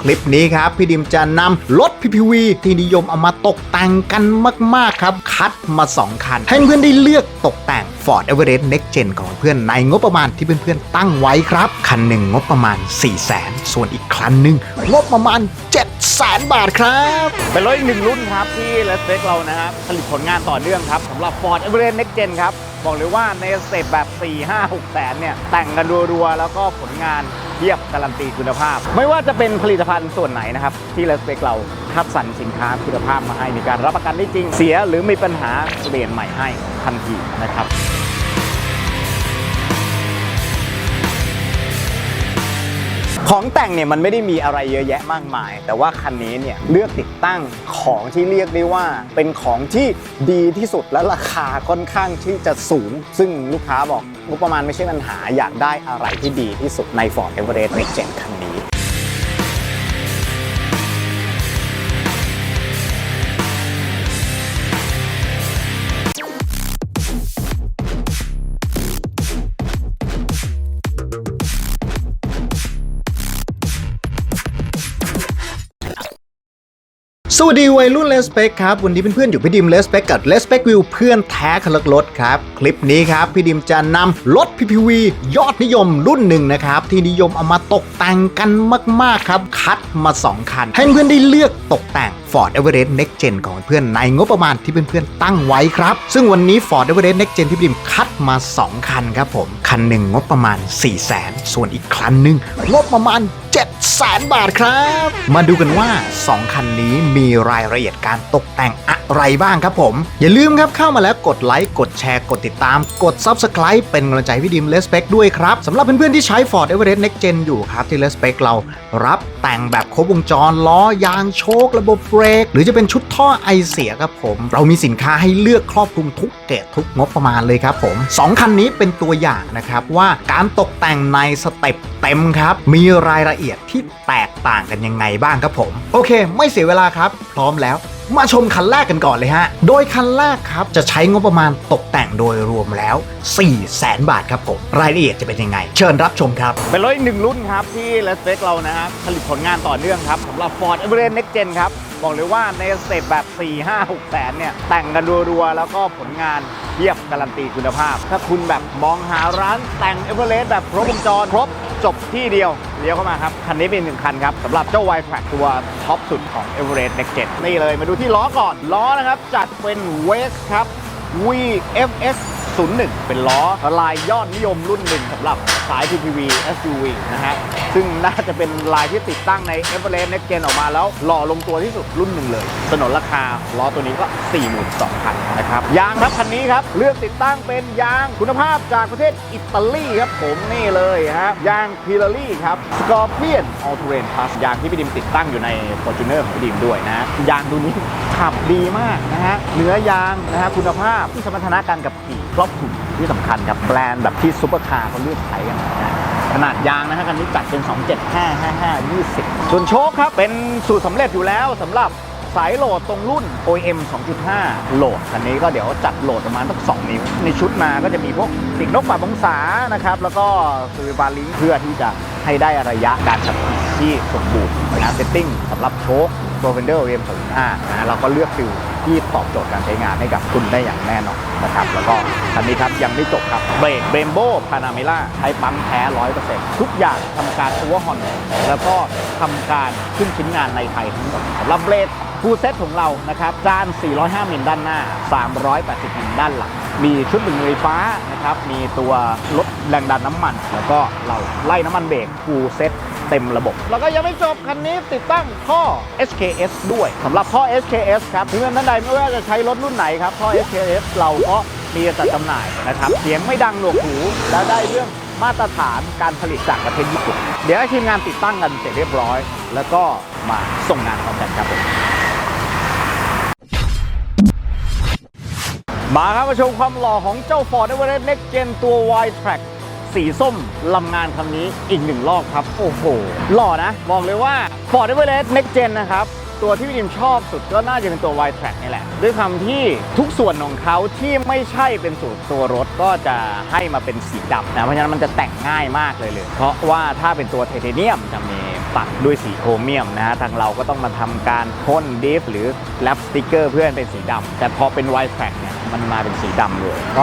คลิปนี้ครับ พี่ดิมจะนำรถ PPV ที่นิยมเอามาตกแต่งกันมาก ๆ ครับ คัดมา 2 คัน ให้เพื่อนได้เลือกตกแต่ง Ford Everest Next Gen ของเพื่อนในงบประมาณที่เพื่อน ๆ ตั้งไว้ครับ คันหนึ่งงบประมาณ 4 0 0 0 0 0ส่วนอีกคันหนึ่งงบประมาณ 7 0 0 0 0บาทครับ เป็นรถอีกหนึ่งรุ่นครับที่เลสเ c กเรานะครับผลิตผลงานต่อเนื่องครับสำหรับ Ford Everest Next Gen ครับบอกเลยว่าในสเตปแบบ 4 5 6แสนเนี่ยแต่งกันรัวๆแล้วก็ผลงาน เทียบการันตีคุณภาพ ไม่ว่าจะเป็นผลิตภัณฑ์ส่วนไหนนะครับ ที่เลสเปกเราคัดสรรสินค้าคุณภาพมาให้มีการรับประกันได้จริงเสีย หรือมีปัญหาเปลี่ยนใหม่ให้ทันทีนะครับ ของแต่งเนี่ยมันไม่ได้มีอะไรเยอะแยะมากมาย แต่ว่าคันนี้เนี่ยเลือกติดตั้งของที่เรียกได้ว่า เป็นของที่ดีที่สุดและราคาค่อนข้างที่จะสูง ซึ่งลูกค้าบอกงบประมาณไม่ใช่ปัญหาอยากได้อะไรที่ดีที่สุดใน Ford Everest Next Gen คันนี้ สวัสดีวัยรุ่นเลสเปคครับ วันนี้เพื่อนๆอยู่พี่ดิมเลสเปคกับเลสเปควิวเพื่อนแท้คลักรถครับ คลิปนี้ครับ พี่ดิมจะนำรถ PPV ยอดนิยมรุ่นหนึ่งนะครับ ที่นิยมเอามาตกแต่งกันมาก ๆ ครับ คัดมา 2 คัน ให้เพื่อนได้เลือกตกแต่ง Ford Everest Next Gen ของเพื่อนในงบประมาณที่เพื่อนๆตั้งไว้ครับ ซึ่งวันนี้ Ford Everest Next Gen ที่พี่ดิมคัดมา 2 คันครับผมคันหนึ่งงบประมาณ 4 0 0 0 0 0ส่วนอีกคันหนึ่งงบประมาณ แสนบาทครับ มาดูกันว่า 2 คันนี้มีรายละเอียดการตกแต่งอะไรบ้างครับผม อย่าลืมครับเข้ามาแล้วกดไลค์กดแชร์กดติดตาม กด Subscribe เป็นกำลังใจพี่ดิมเลสเปคด้วยครับสำหรับเพื่อนๆที่ใช้ Ford Everest Next Gen อยู่ครับที่เลสเปคเรารับแต่งแบบครบวงจรล้อยางโชค ระบบเบรก หรือจะเป็นชุดท่อไอเสียครับผม เรามีสินค้าให้เลือกครอบคลุมทุกเกรดทุกงบประมาณเลยครับผมสองคันนี้เป็นตัวอย่างนะครับว่าการตกแต่งในสเต็ปเต็มครับ มีรายละเอียดที่แตกต่างกันยังไงบ้างครับผม โอเค ไม่เสียเวลาครับ พร้อมแล้ว มาชมคันแรกกันก่อนเลยฮะ โดยคันแรกครับ จะใช้งบประมาณตกแต่งโดยรวมแล้ว 4 0 0แสนบาทครับผม รายละเอียดจะเป็นยังไง เชิญรับชมครับ เป็นรถอีกหนึ่งรุ่นครับ ที่เลสเ c กเรานะครับผลิตผลงานต่อเนื่องครับสำหรับ Ford Everest Next Gen ครับ บอกเลยว่าในสเตปแบบ 4 5 6แสนเนี่ย แต่งกันรัวๆ แล้วก็ผลงานเทียบการันตีคุณภาพ ถ้าคุณแบบมองหาร้านแต่ง Everest แบบครบวงจรครบ จบที่เดียวเลี้ยวเข้ามาครับ คันนี้เป็นหนึ่งคันครับสำหรับเจ้า y t r a c ตัวท็อปสุดของ Everest Next นี่เลยมาดูที่ล้อก่อนล้อนะครับ จัดเป็น West ครับ VFS 01 เป็นล้อลายยอดนิยมรุ่นหนึ่งสำหรับสาย PPV SUV นะฮะ ซึ่งน่าจะเป็นลายที่ติดตั้งใน Everest Next Gen ออกมาแล้วหล่อลงตัวที่สุดรุ่นหนึ่งเลยสนนราคาล้อตัวนี้ก็ 42,000นะครับยางครับคันนี้ครับ เลือกติดตั้งเป็นยางคุณภาพจากประเทศอิตาลีครับผมนี่เลยฮะยางพิลารี่ครับ Scorpion All Terrain Plus ยางที่พี่ดิมติดตั้งอยู่ใน Fortuner ของพี่ดิมด้วยนะยางตัวนี้ขับดีมากนะฮะเนื้อยางนะฮะคุณภาพที่สมรรถนะการขับขี่รอบคลุมที่สำคัญครับแบรนด์แบบที่ซุปเปอร์คาร์เขาเลือกใช้กันนะขนาดยางนะฮะคันนี้จัดเป็น 275 55 20 ส่วนโชคครับ เป็นสูตรสำเร็จอยู่แล้วสำหรับสายโหลดตรงรุ่น OEM 2.5 โหลด คันนี้ก็เดี๋ยวจัดโหลดประมาณสัก2นิ้ว ในชุดมาก็จะมีพวกติดนกปรับองศานะครับ แล้วก็ซูริบาลิงเพื่อที่จะให้ได้ระยะการขับขี่ที่สมบูรณ์นะเซตติ้งสำหรับโชค p r o f e n d e r OEM 2.5นะเราก็เลือกฟิลที่ตอบโจทย์การใช้งานให้กับคุณได้อย่างแน่นอนนะครับ แล้วก็คันนี้ครับยังไม่จบครับเบรกเบมโบพานาเมล่าใช้ปั๊มแท้100%ทุกอย่างทำการโอเวอร์ฮอนแล้วก็ทำการขึ้นชิ้นงานในไทยทั้งหมดสำหรับเบรกฟูลเซตของเรานะครับจาน 405มิลด้านหน้า 380มิลด้านหลังมีชุดหนึ่งไฟฟ้านะครับ มีตัวลดแรงดันน้ำมัน แล้วก็เราไล่น้ำมันเบรกฟูลเซตเต็มระบบ แล้วก็ยังไม่จบคันนี้ติดตั้งท่อ SKS ด้วยสำหรับท่อ SKS ครับเพื่อนท่านใดไม่ว่าจะใช้รถรุ่นไหนครับท่อ SKS เราก็มีจัดจำหน่ายนะครับ เสียงไม่ดังหนวกหูและได้เรื่องมาตรฐานการผลิตจากประเทศญี่ปุ่น เดี๋ยวให้ทีมงานติดตั้งกันเสร็จเรียบร้อย แล้วก็มาส่งงานพร้อมกันครับผม มาครับมาชมความหล่อของเจ้า Ford Everest Next Gen ตัว Y Track สีส้มลำงานคำนี้อีกหนึ่งรอบครับ โอ้โห หล่อนะ บอกเลยว่า Ford Everest Next Gen นะครับ ตัวที่พี่ดิมชอบสุดก็น่าจะเป็นตัว Y Track นี่แหละ ด้วยความที่ทุกส่วนของเขาที่ไม่ใช่เป็นสูตรตัวรถก็จะให้มาเป็นสีดำนะ เพราะฉะนั้นมันจะแต่งง่ายมากเลยเลย เพราะว่าถ้าเป็นตัวไทเทเนียมจะมีตัดด้วยสีโครเมียมนะฮะ ทางเราก็ต้องมาทำการพ่นดิฟหรือแรปสติกเกอร์เพื่อให้เป็นสีดำแต่พอเป็นไวท์แฟกเนี่ย มันมาเป็นสีดำเลยอ๋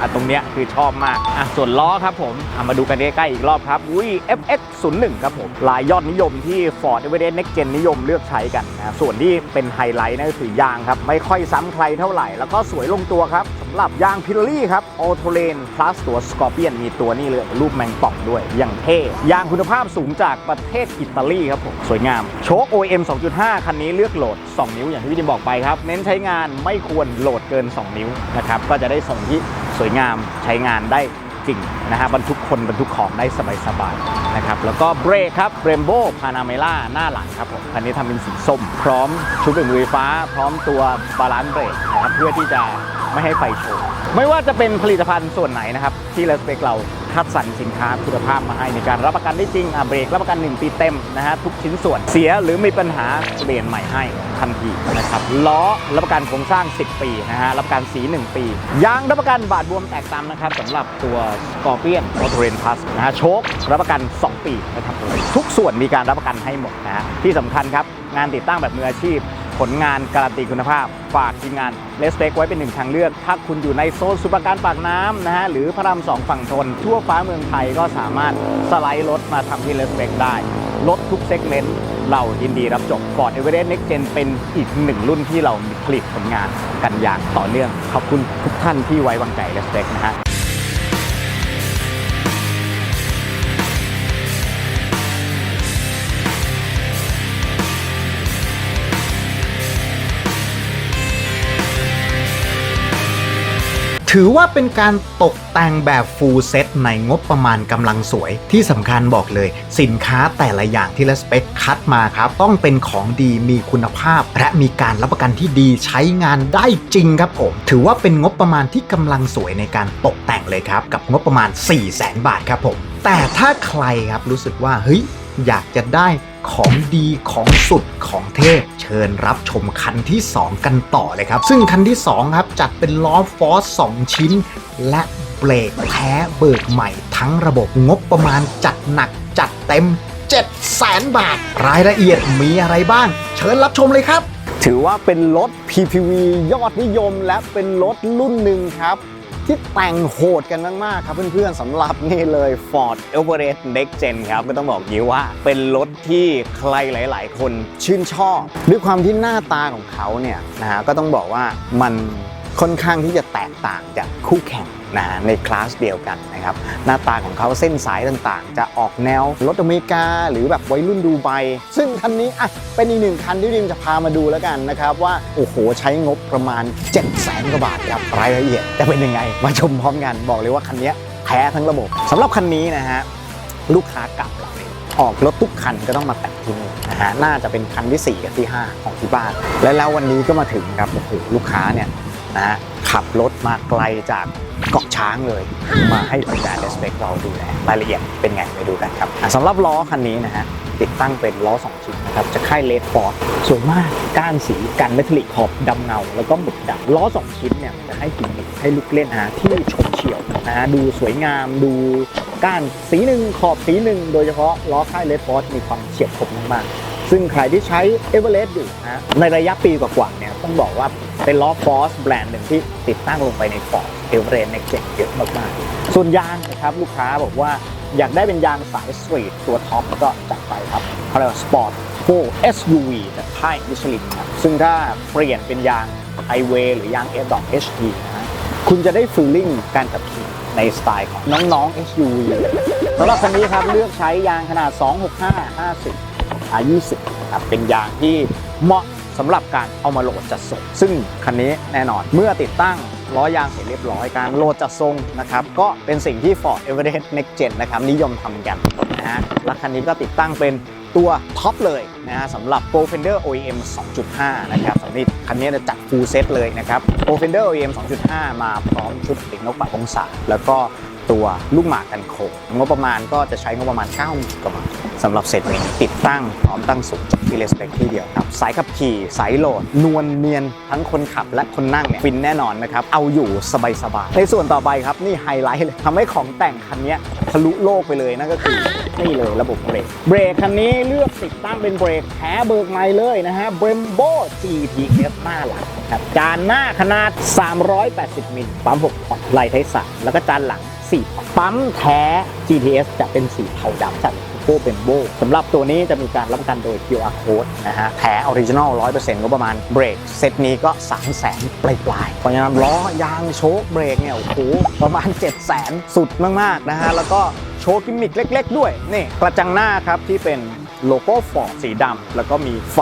อะตรงเนี้ยคือชอบมากอะส่วนล้อครับผมอะมาดูกันใกล้ๆอีกรอบครับอุ้ย FX 0 1ครับผมลายยอดนิยมที่ Ford Everest Next Gen นิยมเลือกใช้กันนะส่วนที่เป็นไฮไลท์นั่นก็คือยางครับ ไม่ค่อยซ้ำใครเท่าไหร่ แล้วก็สวยลงตัวครับสำหรับยางพิลลี่ครับ a u t o l a n Plus ตัว Scorpion มีตัวนี้เลยรูปแมงป่องด้วยอย่างเท่ยางคุณภาพสูงจากประเทศอิตาลีครับผมสวยงาม โชค OM 2.5 คันนี้เลือกโหลด 2 นิ้วอย่างที่พี่ดิมบอกไปครับ เน้นใช้งานไม่ควรโหลดเกิน 2 นิ้วนะครับก็จะได้ส่งที่สวยงามใช้งานได้จริงนะฮะบรรทุกคนบรรทุกของได้สบายๆนะครับแล้วก็เบรกครับเรมโบ้พานาเมล่าหน้าหลังครับผมคันนี้ทำเป็นสีส้ม พร้อมชุดเบรกมือไฟฟ้า พร้อมตัวบาลานซ์เบรกนะครับเพื่อที่จะ ไม่ให้ไฟโชว์ไม่ว่าจะเป็นผลิตภัณฑ์ส่วนไหนนะครับ ที่เลสเปกเราคัดสรรสินค้าคุณภาพมาให้ในการรับประกันได้จริงอะเบรกรับประกัน 1 ปีเต็มนะฮะทุกชิ้นส่วนเสียหรือมีปัญหาเปลี่ยนใหม่ให้ทันทีนะครับล้อรับประกันโครงสร้าง 10 ปีนะฮะรับประกันสี 1 ปี ยางรับประกันบาดบวมแตกตามนะครับสำหรับตัวกอร์เปียนมอเตอร์เรนพลัสนะฮะโชครับประกัน 2 ปีนะครับทุกส่วนมีการรับประกันให้หมดนะฮะที่สำคัญครับงานติดตั้งแบบมืออาชีพ ผลงานการันตีคุณภาพ ฝากทีมงานเลสเ e กไว้เป็นหนึ่งทางเลือก ถ้าคุณอยู่ในโซนสุปการปากน้ำนะฮะหรือพระรามสองฝั่งทน ทั่วฟ้าเมืองไทยก็สามารถสไลด์รถมาทำที่เลสเ e กได้รถทุกเซกเมนต์เรายินดีรับจบ Ford Everest Next Gen เป็นอีกหนึ่งรุ่นที่เราผลิตผลงานกันอย่างต่อเนื่อง ขอบคุณทุกท่านที่ไว้วางใจเลสเ e กนะฮะ ถือว่าเป็นการตกแต่งแบบฟูลเซ็ตในงบประมาณกำลังสวย ที่สำคัญบอกเลย สินค้าแต่ละอย่างที่เลสเปคคัดมาครับ ต้องเป็นของดีมีคุณภาพ และมีการรับประกันที่ดีใช้งานได้จริงครับผม ถือว่าเป็นงบประมาณที่กำลังสวยในการตกแต่งเลยครับ กับงบประมาณ 4 0 0แสนบาทครับผม แต่ถ้าใครครับรู้สึกว่าเฮ้ยอยากจะได้ ของดีของสุดของเทพ เชิญรับชมคันที่ 2 กันต่อเลยครับ ซึ่งคันที่ 2 ครับจัดเป็นล้อฟอส2ชิ้น และเบรกแท้เบิกใหม่ทั้งระบบงบประมาณจัดหนักจัดเต็ม 7 0 0แสนบาท รายละเอียดมีอะไรบ้าง เชิญรับชมเลยครับ ถือว่าเป็นรถ PPV ยอดนิยมและเป็นรถรุ่นหนึ่งครับ ที่แต่งโหดกันมากๆครับเพื่อนๆสำหรับนี่เลย Ford Everest Next Gen ครับ ก็ต้องบอกยี้ว่าเป็นรถที่ใครหลาย ๆ คนชื่นชอบ ด้วยความที่หน้าตาของเขาเนี่ยนะฮะก็ต้องบอกว่ามัน ค่อนข้างที่จะแตกต่างจากคู่แข่งนะฮะในคลาสเดียวกันนะครับหน้าตาของเขาเส้นสายต่างๆ จะออกแนวรถอเมริกา หรือแบบวัยรุ่นดูไบซึ่งคันนี้อะเป็นอีกหนึ่งคันที่ริมจะพามาดูแล้วกันนะครับ ว่า โอ้โห ใช้งบประมาณ 7 0 0แสนกว่าบาทครับรายละเอียดจะเป็นยังไง มาชมพร้อมกันบอกเลยว่าคันนี้แพ้ทั้งระบบสำหรับคันนี้นะฮะลูกค้าเก่าเราอออกรถทุกคันก็ต้องมาแต่งที่นี่นะฮะน่าจะเป็นคันที่ 4 กับที่ 5 ของที่บ้าน และแล้ววันนี้ก็มาถึงครับโอ้โหลูกค้าเนี่ย นะฮะขับรถมาไกลจากเกาะช้างเลย มาให้บริการเดสเปกเราดูแลรายละเอียดเป็นไงไปดูกันครับอะสำหรับล้อคันนี้นะฮะติดตั้งเป็นล้อ 2 ชิ้นนะครับ จะค่ายเลดฟอร์ดสวยมากก้านสีกันเมทัลลิกขอบดำเงา แล้วก็หมึกดำล้อ 2 ชิ้นเนี่ยจะให้กิมมิคให้ลูกเล่นนะฮะที่ชมเฉียวนะฮะดูสวยงามดูก้านสีหนึ่งขอบสีหนึ่งโดยเฉพาะล้อค่ายเลดฟอร์มีความเฉียบคมมากๆ ซึ่งใครที่ใช้เอเวอเรสต์อยู่นะในระยะปีกว่าๆเนี่ยต้องบอกว่าเป็นล้อฟอสแบรนด์หนึ่งที่ติดตั้งลงไปในฟอร์ดเอเวอเรสต์ในเจ็เยอะมากๆ ส่วนยางนะครับลูกค้าบอกว่าอยากได้เป็นยางสายสตรีทตัวท็อปก็จัดไปครับเขาเรียกว่าสปอร์ตโฟ SUV จากค่ายมิชลินครับซึ่งถ้าเปลี่ยนเป็นยางไฮเวย์หรือยางเอฟดอก HT นะฮะคุณจะได้ฟีลลิ่งการขับขี่ในสไตล์ของน้องๆ SUV สำหรับคันนี้ครับเลือกใช้ยางขนาด 265 50 อา20ครับเป็นยางที่เหมาะสำหรับการเอามาโหลดจัดส่ง ซึ่งคันนี้แน่นอนเมื่อติดตั้งล้อยางเสร็จเรียบร้อยการโหลดจัดส่งนะครับก็เป็นสิ่งที่ Ford Everest Next Gen นะครับนิยมทำกันนะฮะและคันนี้ก็ติดตั้งเป็นตัวท็อปเลยนะฮะสำหรับ Pro Fender OEM 2.5 นะครับสำหรับคันนี้จะจัด full set เลยนะครับ Pro Fender OEM 2.5 มาพร้อมชุดติดนกปะองศา แล้วก็ ตัวลูกหมากกันโคงงบประมาณก็จะใช้งบประมาณ 9 กว่าบาทสำหรับเซตนี้ติดตั้งพร้อมตั้งสูงที่เลสเปคที่เดียวครับสายขับขี่สายโหลด นวลเนียนทั้งคนขับและคนนั่งเนี่ยฟินแน่นอนนะครับ เอาอยู่สบายๆในส่วนต่อไปครับ นี่ไฮไลท์เลยทำให้ของแต่งคันนี้ทะลุโลกไปเลยนั่นก็คือนี่เลยระบบเบรกเบรกคันนี้เลือกติดตั้งเป็นเบรกแท้เบิกใหม่เลยนะฮะ Brembo GPS หน้าหลังครับจานหน้าขนาด 380 มิลปั๊ม6พอร์ตไลไทยสามแล้วก็จานหลัง 4พอร์ตปั๊มแท้ GTS จะเป็นสีเทาดำจัดโบเป็นโบสำหรับตัวนี้จะมีการรับประกันโดย QR code นะฮะแท้ออริจินอล100%ก็ประมาณเบรกเซตนี้ก็ 3 0 0 0 0 0ปลายปลายๆเพราะฉะนั้นล้อยางโชคเบรกเนี่ยโอ้โหประมาณ 7 0 0 0 0 0สุดมาก ๆ นะฮะ แล้วก็โชว์กิมมิคเล็ก ๆ ด้วย นี่กระจังหน้าครับที่เป็นโลโก้ฟอร์ดสีดำแล้วก็มีไฟ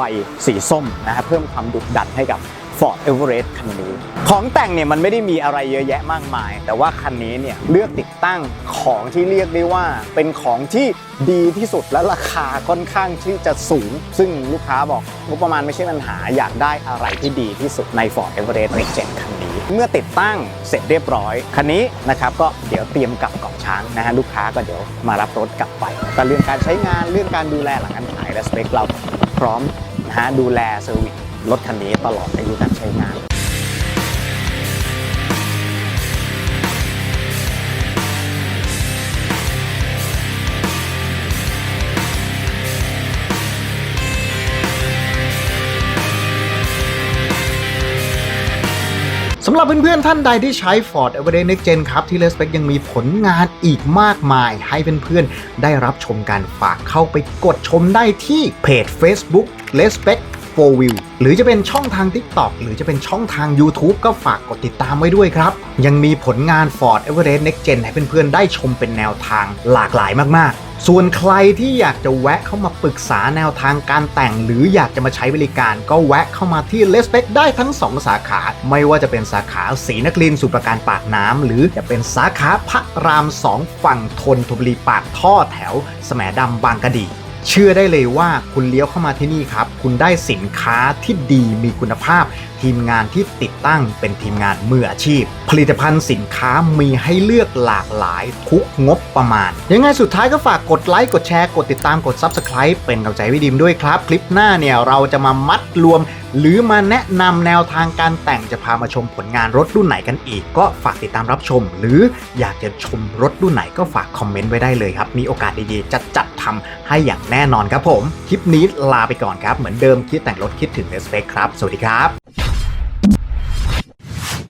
สีส้มนะฮะเพิ่มความดุดันให้กับ Ford Everest คันนี้ ของแต่งเนี่ยมันไม่ได้มีอะไรเยอะแยะมากมาย แต่ว่าคันนี้เนี่ยเลือกติดตั้งของที่เรียกได้ว่า เป็นของที่ดีที่สุดและราคาค่อนข้างที่จะสูง ซึ่งลูกค้าบอกงบประมาณไม่ใช่ปัญหาอยากได้อะไรที่ดีที่สุดใน Ford Everest Next Gen คันนี้ เมื่อติดตั้งเสร็จเรียบร้อย คันนี้นะครับก็เดี๋ยวเตรียมกลับเกาะช้างนะฮะลูกค้าก็เดี๋ยวมารับรถกลับไปแต่เรื่องการใช้งานเรื่องการดูแลหลังการขายและสเปคเราพร้อมนะฮะดูแลเซอร์วิส รถคันนี้ตลอดอายุการใช้งานสำหรับเพื่อนๆท่านใดที่ใช้ Ford Everest Next Gen ครับ ที่ Respect ยังมีผลงานอีกมากมาย ให้เพื่อนๆได้รับชมกันฝากเข้าไปกดชมได้ที่เพจ Facebook Respect for View หรือจะเป็นช่องทาง TikTok หรือจะเป็นช่องทาง YouTube ก็ฝากกดติดตามไว้ด้วยครับ ยังมีผลงาน Ford Everest Next Gen ให้เพื่อนๆได้ชมเป็นแนวทางหลากหลายมากๆส่วนใครที่อยากจะแวะเข้ามาปรึกษาแนวทางการแต่ง หรืออยากจะมาใช้บริการก็แวะเข้ามาที่ Respect ได้ทั้ง 2 สาขา ไม่ว่าจะเป็นสาขาศรีนครินทร์สุประการปากน้ำหรือจะเป็นสาขาพระราม 2 ฝั่งทนทบุรีปากท่อแถวสแหมดำบางกะดี เชื่อได้เลยว่าคุณเลี้ยวเข้ามาที่นี่ครับ คุณได้สินค้าที่ดีมีคุณภาพ ทีมงานที่ติดตั้งเป็นทีมงานมืออาชีพ ผลิตภัณฑ์สินค้ามีให้เลือกหลากหลายทุกงบประมาณ ยังไงสุดท้ายก็ฝากกดไลค์กดแชร์กดติดตามกด Subscribe เป็นกำลังใจให้พี่ดิมด้วยครับ คลิปหน้าเนี่ยเราจะมามัดรวม หรือมาแนะนำแนวทางการแต่งจะพามาชมผลงานรถรุ่นไหนกันอีก ก็ฝากติดตามรับชม หรืออยากจะชมรถรุ่นไหนก็ฝากคอมเมนต์ไว้ได้เลยครับ มีโอกาสดีๆ จะจัดทำให้อย่างแน่นอนครับผม คลิปนี้ลาไปก่อนครับ เหมือนเดิมคิดแต่งรถคิดถึงเ e สเปคครับ สวัสดีครับ